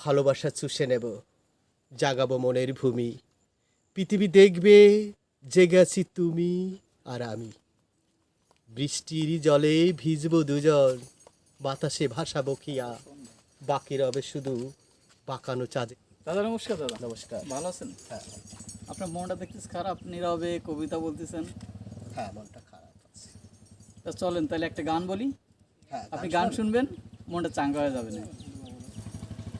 ভালোবাসা চুষে নেব। জাগাবো মনের ভূমি। পৃথিবী দেখবে জেগে আছি তুমি আর আমি। বৃষ্টির জলে ভিজবো দুজন বাতাসে ভাসাবো খিয়া বাকি রবে শুধু বাঁকানো চাঁদে। দাদা নমস্কার দাদা। নমস্কার। ভালো আছেন? হ্যাঁ। আপনার মনটা দেখতেছি খারাপ নীরবে কবিতা বলতেছেন। হ্যাঁ মনটা খারাপ আছে। তা চলেন তাহলে একটা গান বলি। হ্যাঁ আপনি গান শুনবেন মনটা চাঙ্গা হয়ে যাবে না